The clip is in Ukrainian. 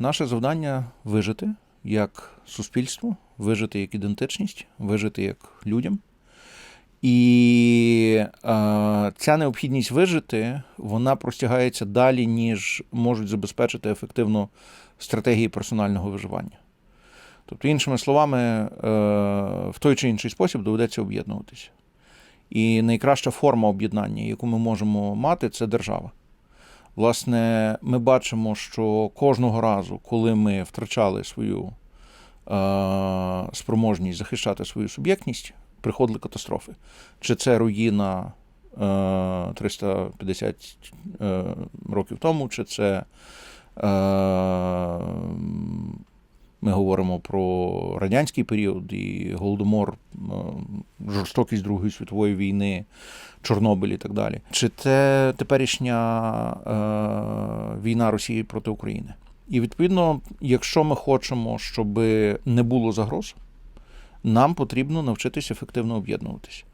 Наше завдання вижити як суспільство, вижити як ідентичність, вижити як людям. І е, ця необхідність вижити вона простягається далі, ніж можуть забезпечити ефективно стратегії персонального виживання. Тобто, іншими словами, е, в той чи інший спосіб доведеться об'єднуватися. І найкраща форма об'єднання, яку ми можемо мати, це держава. Власне, ми бачимо, що кожного разу, коли ми втрачали свою е, спроможність захищати свою суб'єктність, приходили катастрофи. Чи це руїна е, 350 е, років тому, чи це е, ми говоримо про радянський період і голодомор, е, жорстокість Другої світової війни, Чорнобиль і так далі. Чи це теперішня е, війна Росії проти України? І відповідно, якщо ми хочемо, щоб не було загроз, нам потрібно навчитися ефективно об'єднуватися.